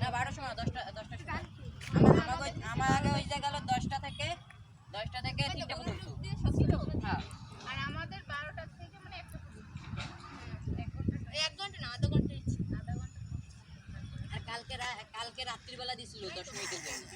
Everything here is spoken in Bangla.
না বারোটার সময় দশটা দশটা আমার আমাকে ওই জায়গা দশটা থেকে দশটা থেকে তিনটা কালকে কালকে রাত্রিবেলা দিছিল দশ জন্য।